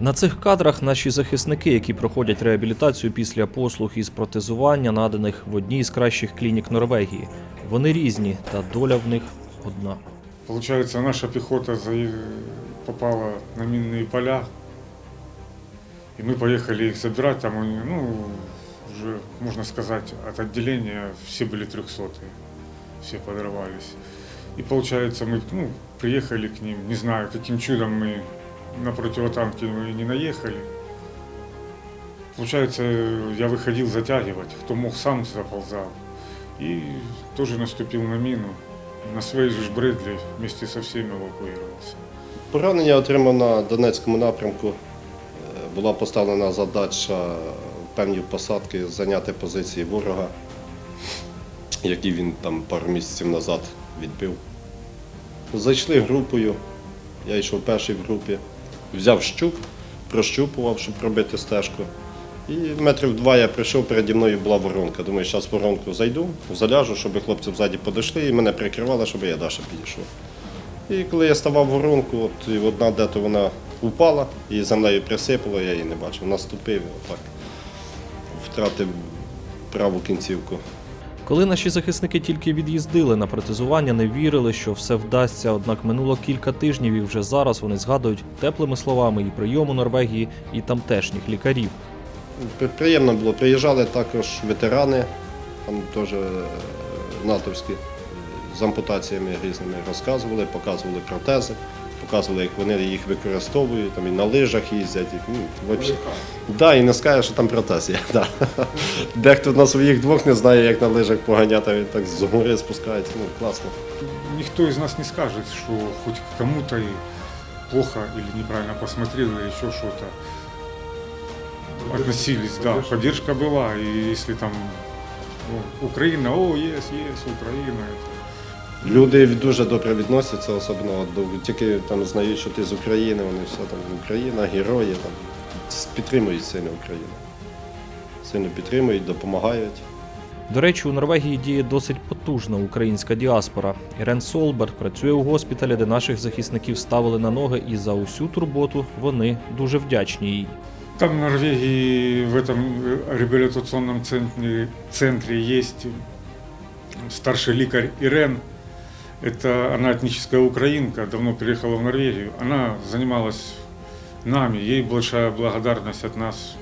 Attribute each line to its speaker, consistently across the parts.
Speaker 1: На цих кадрах наші захисники, які проходять реабілітацію після послуг із протезування, наданих в одній з кращих клінік Норвегії. Вони різні, та доля в них одна.
Speaker 2: Получается, наша пехота за- попала на минные поля, и мы поехали их забирать. Там, они, ну, уже, можно сказать, от отделения все были трехсотые, все подорвались. И получается, мы ну, приехали к ним, не знаю, каким чудом мы на противотанки не наехали. Получается, я выходил затягивать, кто мог сам заползал. И тоже наступил на мину. На своей же ж Брэдли вместе со всеми эвакуировался.
Speaker 3: Поранення отримав на Донецькому напрямку. Е, Була поставлена задача в певні посадки зайняти позиції ворога, які він там пару місяців назад відбив. Зайшли групою, я йшов перший в групі, взяв щуп, прощупував, щоб пробити стежку. І метрів два я прийшов, переді мною була воронка. Думаю, зараз воронку зайду, заляжу, щоб хлопці ззаді подійшли і мене прикривали, щоб я далі підійшов. І коли я ставав воронку, от і одна де-то вона упала і землею присипало, я її не бачив. Наступив, отак, втратив праву кінцівку.
Speaker 1: Коли наші захисники тільки від'їздили на протезування, не вірили, що все вдасться. Однак минуло кілька тижнів, і вже зараз вони згадують теплими словами і прийому Норвегії, і тамтешніх лікарів.
Speaker 3: Приємно було. Приїжджали також ветерани, там теж е, натовські, е, з ампутаціями різними розказували, показували протези, показували, як вони їх використовують, там і на лижах їздять. І, ну, вообще. Да, і не скаже, що там протез є. Да. Дехто на своїх двох не знає, як на лижах поганяти, він так з гори спускається. Ну, класно.
Speaker 2: Никто из нас не скажет, что хоть к кому-то и плохо или неправильно посмотрели, или еще что-то. Относились, да, поддержка была. И если там ну, Украина, о, есть, есть, Украина. это
Speaker 3: Люди дуже добре відносяться, особливо до тільки там знають, що ти з України, вони все там Україна, герої там підтримують сильно Україну. Сильно підтримують, допомагають.
Speaker 1: До речі, у Норвегії діє досить потужна українська діаспора. Ірен Солберг працює у госпіталі, де наших захисників ставили на ноги, і за усю турботу вони дуже вдячні їй.
Speaker 2: Там в Норвегии в этом э, реабилитационном центре, центре есть старший лекарь Ирен. Это она этническая украинка, давно переехала в Норвегию. Она занималась нами, ей большая благодарность от нас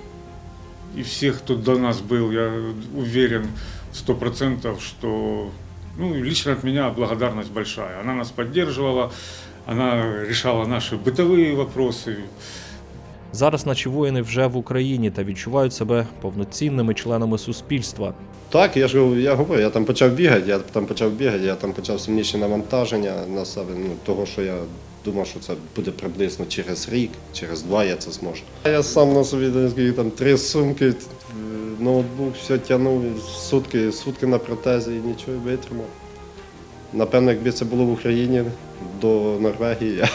Speaker 2: и всех, кто до нас был. Я уверен сто процентов, что ну, лично от меня благодарность большая. Она нас поддерживала, она решала наши бытовые вопросы,
Speaker 1: Зараз наші воїни вже в Україні та відчувають себе повноцінними членами суспільства.
Speaker 3: Так, я ж я говорю, я там почав бігати, я там почав бігати, я там почав сильніше навантаження на себе, ну, того, що я думав, що це буде приблизно через рік, через два я це зможу. Я сам на собі там три сумки, ноутбук, все тягнув, сутки, сутки на протезі і нічого витримав. Напевно, якби це було в Україні до Норвегії, я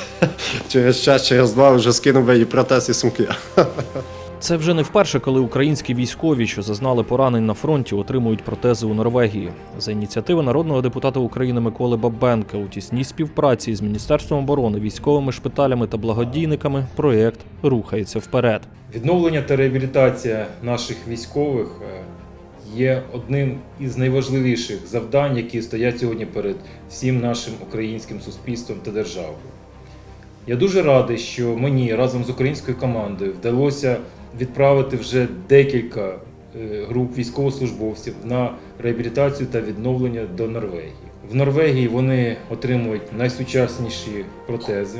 Speaker 3: через час, через два вже скинув би і протез, і сумки.
Speaker 1: Це вже не вперше, коли українські військові, що зазнали поранень на фронті, отримують протези у Норвегії. За ініціативи народного депутата України Миколи Бабенка у тісній співпраці з Міністерством оборони, військовими шпиталями та благодійниками проєкт рухається вперед.
Speaker 4: Відновлення та реабілітація наших військових е, є одним із найважливіших завдань, які стоять сьогодні перед всім нашим українським суспільством та державою. Я дуже радий, що мені разом з українською командою вдалося відправити вже декілька е, груп військовослужбовців на реабілітацію та відновлення до Норвегії. В Норвегії вони отримують найсучасніші протези,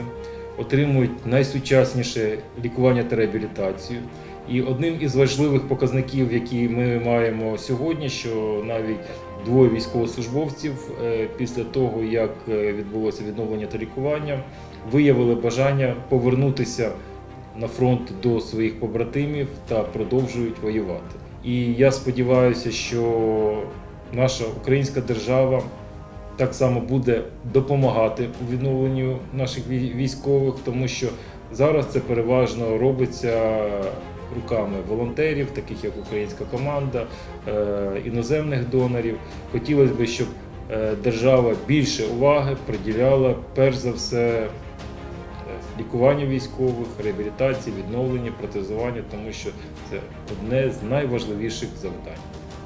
Speaker 4: отримують найсучасніше лікування та реабілітацію. І одним із важливих показників, які ми маємо сьогодні, що навіть двоє військовослужбовців е, після того, як е, відбулося відновлення та лікування, виявили бажання повернутися на фронт до своїх побратимів та продовжують воювати. І я сподіваюся, що наша українська держава так само буде допомагати у відновленню наших військових, тому що зараз це переважно робиться руками волонтерів, таких як українська команда, е, іноземних донорів. Хотілося б, щоб е, держава більше уваги приділяла перш за все лікування військових, реабілітації, відновлення, протезування, тому що це одне з найважливіших завдань.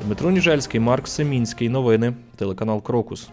Speaker 1: Дмитро Ніжельський, Марк Семінський. Новини. Телеканал Крокус.